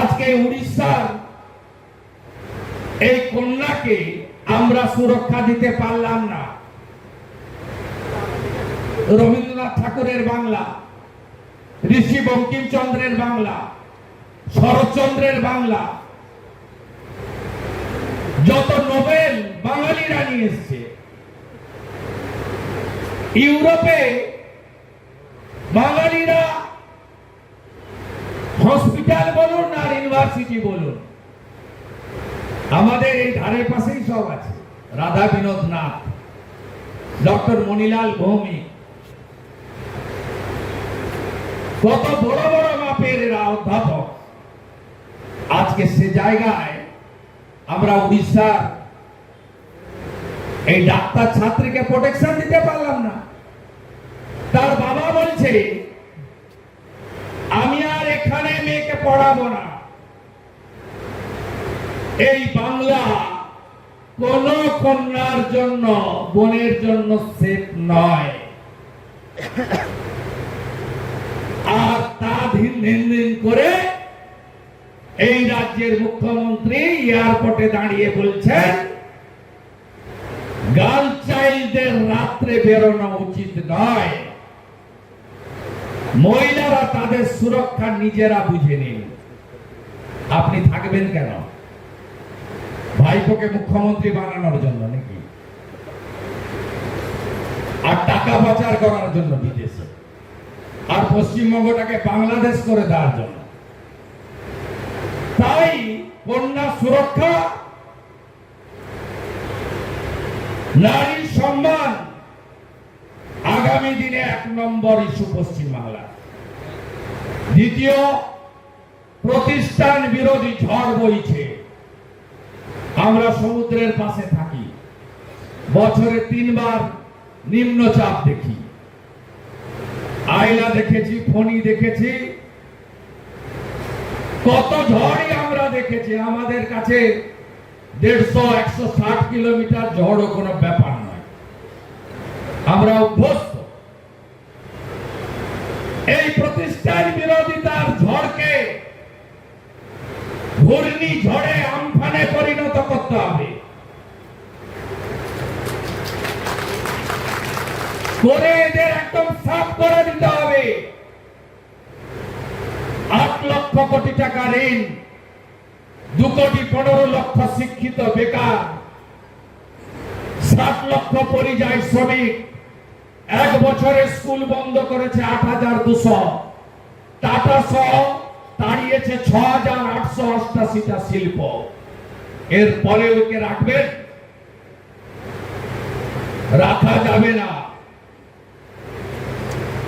আজকে উড়িষ্যার এই কন্যাকে আমরা সুরক্ষা দিতে পারলাম না। রবীন্দ্রনাথ ঠাকুরের বাংলা, ঋষি বঙ্কিমচন্দ্রের বাংলা, শরৎচন্দ্রের বাংলা, যত নোবেল বাঙালিরা নিয়ে এসছে, ইউরোপে বাঙালিরা হসপিটাল বলুন আর ইউনিভার্সিটি বলুন। আমাদের এই ধারের পাশেই সব আছে। রাধা বিনোদ নাথ, ডক্টর মনিলাল ভৌমিক। কত বড় বড় মাপের এরা অধ্যাপক। আজকে সে জায়গায় আমরা উড়িষ্যার এই ডাক্তার ছাত্রীকে প্রোটেকশন দিতে পারলাম না। তার বাবা বলছে, আমি আর এখানে মেয়েকে পড়াবো না। এই বাংলা কোন কন্যার জন্য, বোনের জন্য সেফ নয়। আর তা দিন করে এই রাজ্যের মুখ্যমন্ত্রী এয়ারপোর্টে দাঁড়িয়ে বলছেন, গার্ল চাইল্ডদের রাত্রে বেরোনো উচিত নয়। মহিলারা তাদের সুরক্ষা নিজেরা বুঝে নিন। আপনি থাকবেন কেন? ভাইপোকে মুখ্যমন্ত্রী বানানোর জন্য নাকি? আর টাকা পাচার করার জন্য বিদেশে। আর পশ্চিমবঙ্গটাকে বাংলাদেশ করে দেওয়ার জন্য। তাই কন্যা সুরক্ষা নারীর সম্মান আগামী দিনে এক নম্বর ইস্যু পশ্চিম বাংলা দ্বিতীয়, প্রতিষ্ঠান বিরোধী ঝড় বইছে। আমরা সমুদ্রের পাশে থাকি। বছরে তিনবার নিম্নচাপ দেখি। আয়লা দেখেছি, ফণি দেখেছি। কত ঝড়ই আমরা দেখেছি। আমাদের কাছে দেড়শো, একশো, ষাট কিলোমিটার ঝড়ও কোনো ব্যাপার নয়। আমরা অভ্যস্ত এই প্রতিষ্ঠান বিরোধিতার ঝড়কে ঘূর্ণি ঝড়ে আমফানে পরিণত করতে হবে। করে এদের একদম সাফ করে দিতে হবে। আট লক্ষ কোটি টাকা ঋণ, দু কোটি পনেরো লক্ষ শিক্ষিত বেকার, সাত লক্ষ পরিযায়ী শ্রমিক, এক বছরে স্কুল বন্ধ করেছে আট হাজার দুশো। টাটা সহ তাড়িয়েছে ছ হাজার আটশো অষ্টাশিটা শিল্প। এর পরে ওকে রাখবেন রাখা যাবে না।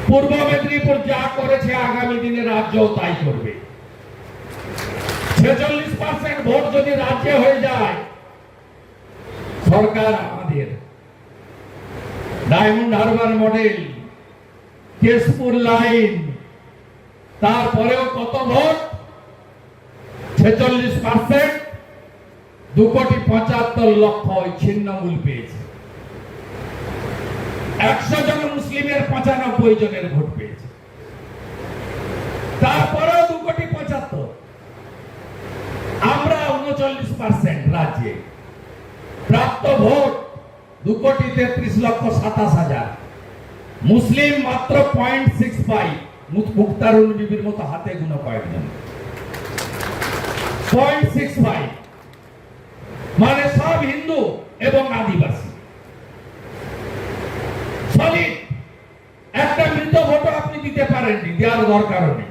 পূর্ব মেদিনীপুর যা করেছে আগামী দিনে রাজ্য তাই করবে। ছেচল্লিশ পার্সেন্ট ভোট যদি রাজ্যে হয়ে যায়, সরকার আমাদের। Diamond Harbour model, Keshpur line, তারপরেও কত ভোট? ছেচল্লিশ পার্সেন্ট দু কোটি পঁচাত্তর লক্ষ ওই ছিন্নমূল পেয়েছে। একশো জন মুসলিমের পঁচানব্বই জনের ভোট পেয়েছে। তারপরেও দু কোটি পঁচাত্তর। আমরা উনচল্লিশ পার্সেন্ট রাজ্যে। প্রাপ্ত ভোট দু কোটি তেত্রিশ লক্ষ সাতাশ হাজার। মুসলিম মাত্র পয়েন্ট সিক্স ফাইভ মুক্তারুল বিবির মতো হাতে গুলো কয়েকজন পয়েন্ট সিক্স ফাইভ মানে সব হিন্দু এবং আদিবাসী। সলিড একটা মৃত ভোট আপনি দিতে পারেননি, দেওয়ার দরকার নেই।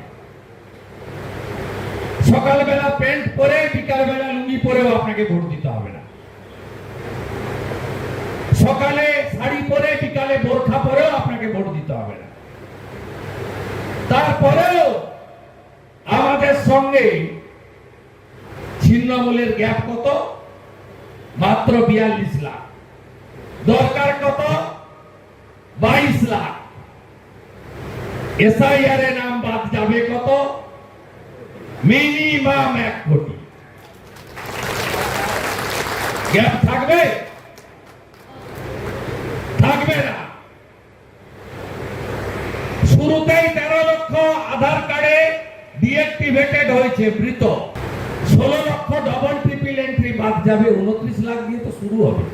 সকালবেলা প্যান্ট পরে, বিকালবেলা লুঙ্গি পরেও আপনাকে ভোট দিতে হবে না। সকালে শাড়ি পরে, বিকালে বোরখা পরেও আপনাকে ভোট দিতে হবে না। তারপরেও আমাদের সঙ্গে ছিন্নমূলের গ্যাপ কত? মাত্র বিয়াল্লিশ লাখ। দরকার কত? বাইশ লাখ। এসআইআর এর নাম বাদ যাবে কত? মিনিমাম এক কোটি। গ্যাপ থাকবে? থাকবে না। শুরুতেই তেরো লক্ষ আধার কার্ডে ডিএক্টিভ অ্যাক্টিভেটেড হয়েছে মৃত। ষোলো লক্ষ ডবল ট্রিপল এন্ট্রি বাদ যাবে, উনত্রিশ লাখ দিয়ে তো শুরু হবে।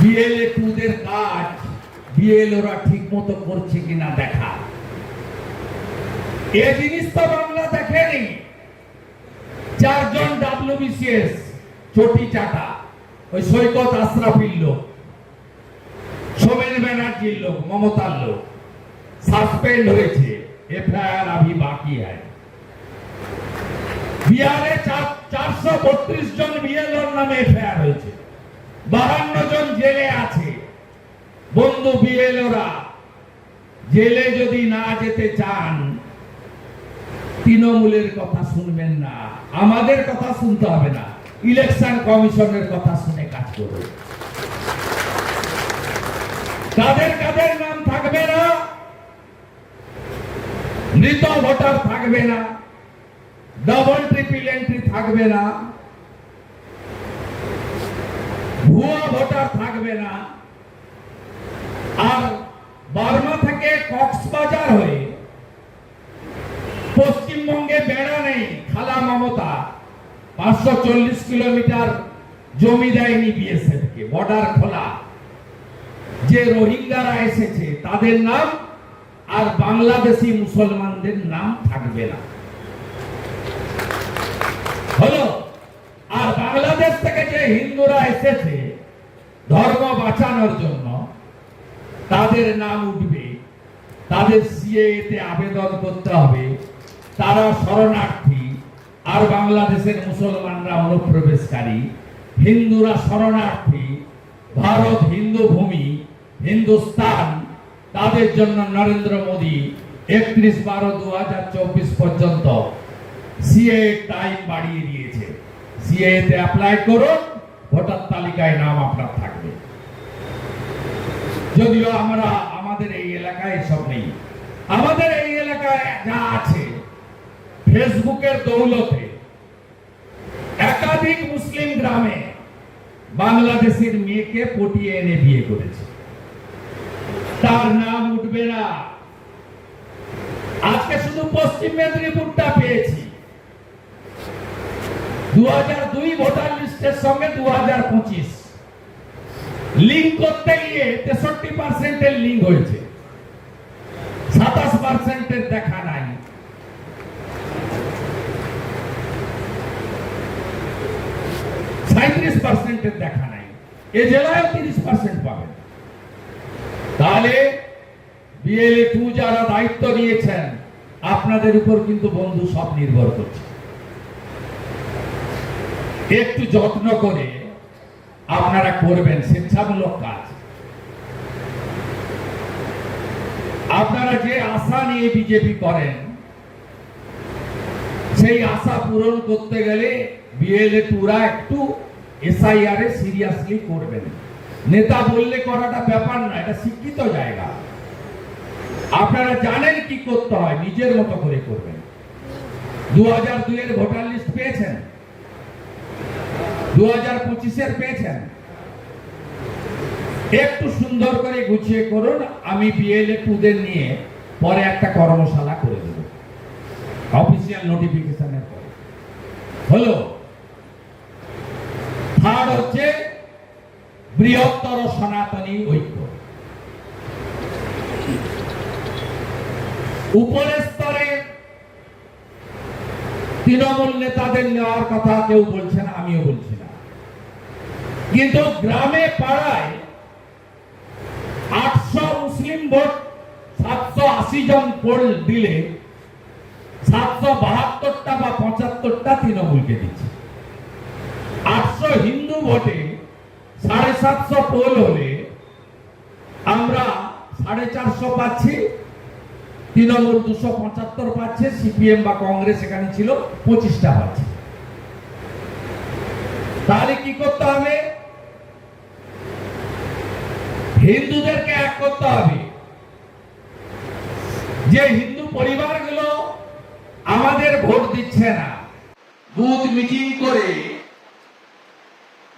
বিএলএ টুদের কাজ বিএল ওরা ঠিক মতো করছে কিনা দেখা। এ জিনিস তো বাংলা দেখেনি। চারজন ডাব্লিউবিসিএস চটি চাটা, ওই সৈকত আশরাফির লোক, সোমেন ব্যানার্জির লোক, মমতার লোক। সাসপেন্ড হয়েছে এফআইআর আভি বাকি है বিহারে চারশো বত্রিশ জন বিএলওর নামে এফআইআর হয়েছে। বাহান্ন জন জেলে আছে। বন্ধু বিএলওরা, জেলে যদি না যেতে চান, তৃণমূলের কথা শুনবেন না। আমাদের কথা শুনতে হবে না। ইলেকশন কমিশনের কথা শুনে কাজ করুন। কাদের কাদের নাম থাকবে না? মৃত ভোটার থাকবে না। ডবল ট্রিপল এন্ট্রি থাকবে না। ভুয়া ভোটার থাকবে না। আর বার্মা থেকে কক্সবাজার হয়ে পশ্চিমবঙ্গে বেড়া নেই, খালা মমতা। পাঁচশো চল্লিশ কিলোমিটার জমি দেয়নি বিএসএফ কে বর্ডার খোলা। যে রোহিঙ্গারা এসেছে, তাদের নাম আর বাংলাদেশি মুসলমানদের নাম থাকবে না। হলো, আর বাংলাদেশ থেকে যে হিন্দুরা এসেছে ধর্ম বাঁচানোর জন্য, তাদের নাম উঠবে, তাদের সিএতে আবেদন করতে হবে, তারা শরণার্থী, আর বাংলাদেশের মুসলমানরা অনুপ্রবেশকারী। হিন্দুরা শরণার্থী, ভারত হিন্দু ভূমি, হিন্দুস্তান, তাদের জন্য নরেন্দ্র মোদী একত্রিশ বারো দু পর্যন্ত সিএ টাইম বাড়িয়ে দিয়েছে। সিএ অ্যাপ্লাই করুন, ভোটার তালিকায় নাম আপনার থাকবে। যদিও আমরা, আমাদের এই এলাকায় সব নেই। আমাদের এই এলাকায় যা আছে, ফেসবুকের দৌলতে একাধিক মুসলিম গ্রামে বাংলাদেশের মেয়েকে পটিয়ে এনে বিয়ে করেছে। তার নাম উঠবে না। আজকে শুধু পশ্চিম মেদিনীপুরটা পেয়েছি। দু ভোটার লিস্টের সঙ্গে দু হাজার পঁচিশ। লিঙ্ক করতে গিয়ে তেষট্টি পার্সেন্টের লিঙ্ক হয়েছে। সাতাশ পার্সেন্টের দেখা নাই। সাঁত্রিশ পার্সেন্টের দেখা নাই। এ জেলায় তিরিশ পার্সেন্ট পাবেন। তাহলে বিএলএ টু যারা দায়িত্ব নিয়েছেন, আপনাদের উপর কিন্তু বন্ধু সব নির্ভর করছে। একটু যত্ন করে আপনারা করবেন স্বেচ্ছামূলক কাজ। আপনারা যে আশা নিয়ে বিজেপি করেন, সেই আশা পূরণ করতে গেলে বিএলএ টুরা একটু এসআইআর এ সিরিয়াসলি করবেন। নেতা বললে করাটা ব্যাপার না, এটা শিক্ষিত জায়গা। আপনারা জানেন কি করতে হয়, নিজের মতো করে করবেন। দু হাজার দুইয়ের ভোটার লিস্ট পেয়েছেন? দু হাজার পঁচিশের পেয়েছেন। একটু সুন্দর করে গুছিয়ে করুন, আমি বিএলএ টুদের নিয়ে পরে একটা কর্মশালা করে দেব। অফিসিয়াল নোটিফিকেশনের পরে। হলো থার্ড হচ্ছে বৃহত্তর সনাতনী ঐক্য। উপরের তৃণমূল নেতাদের নেওয়ার কথা কেউ বলছে না, আমিও বলছি না। কিন্তু গ্রামে পাড়ায় আটশো মুসলিম ভোট, সাতশো আশি জন পোল দিলে সাতশো বাহাত্তরটা বা পঁচাত্তরটা তৃণমূলকে দিচ্ছে। আটশো হিন্দু ভোটে সাড়ে সাতশো পোল হলে আমরা সাড়ে চারশো পাচ্ছি তৃণমূল দুশো পঁচাত্তর পাচ্ছে, সিপিএম বা কংগ্রেস এখানে ছিল, পঁচিশটা পাচ্ছে। তাহলে কি করতে হবে? হিন্দুদেরকে এক করতে হবে। যে হিন্দু পরিবারগুলো আমাদের ভোট দিচ্ছে না, বুথ মিটিং করে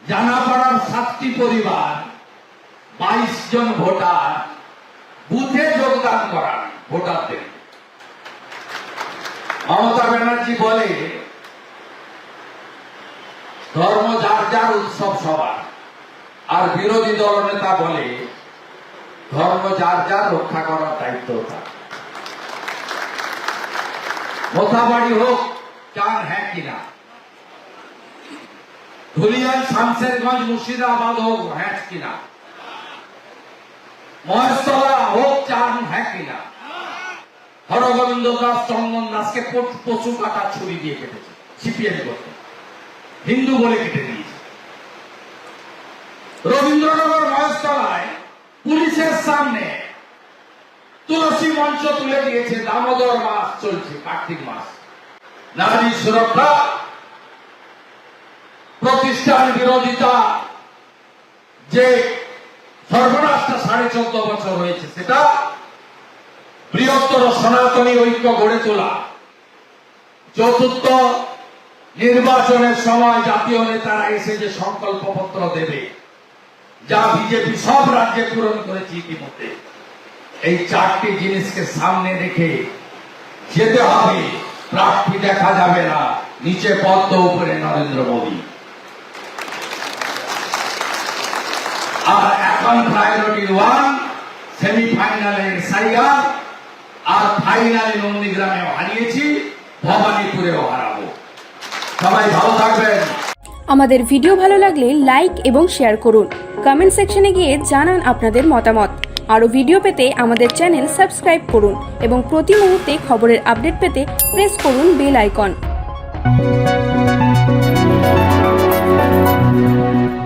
জানা জানাপাড়ার সাতটি পরিবার, বাইশ জন ভোটার, বুথে যোগদান করান ভোটারদের মমতা ব্যানার্জি বলে, ধর্ম যার যার উৎসব সবার। আর বিরোধী দল নেতা বলে, ধর্ম যার যার রক্ষা করার দায়িত্ব তার। মোথাবাড়ি হোক, চান হ্যাঁ কিনা ধুলিয়ান শামসেরগঞ্জ মুর্শিদাবাদ হোক হ্যাঁ কিনা মহেশতলা হোক, চান হ্যাঁ কিনা হরগোবিন্দ দাস চন্দন দাসকে পশু- কাটা ছুরি দিয়ে কেটেছে সিপিএম করতে হিন্দু বলে কেটে দিয়েছে। রবীন্দ্রনগর মহেশতলায় পুলিশের সামনে তুলসী মঞ্চ তুলে দিয়েছে, দামোদর মাস চলছে, কার্তিক মাস। নারী সুরক্ষা, প্রতিষ্ঠান বিরোধিতা, যে সর্বনাশটা সাড়ে চোদ্দ বছর হয়েছে, সেটা বৃহত্তর সনাতনী ঐক্য গড়ে তোলা। চতুর্থ নির্বাচনের সময় জাতীয় নেতারা এসে যে সংকল্পপত্র দেবে, যা বিজেপি সব রাজ্যে পূরণ করেছে ইতিমধ্যে, এই চারটি জিনিসকে সামনে রেখে যেতে হবে। প্রার্থী দেখা যাবে না, নিচে পদ্ম, উপরে নরেন্দ্র মোদী। আর এখন প্রায়োরিটি ওয়ান সেমিফাইনালে এসআইআর আর ফাইনালে নন্দীগ্রামেও হারিয়েছি, ভবানীপুরেও হারাবো। সবাই ভালো থাকবেন। আমাদের ভিডিও ভালো লাগলে লাইক এবং শেয়ার করুন। কমেন্ট সেকশনে গিয়ে জানান আপনাদের মতামত। আরও ভিডিও পেতে আমাদের চ্যানেল সাবস্ক্রাইব করুন এবং প্রতি মুহূর্তে খবরের আপডেট পেতে প্রেস করুন বেল আইকন।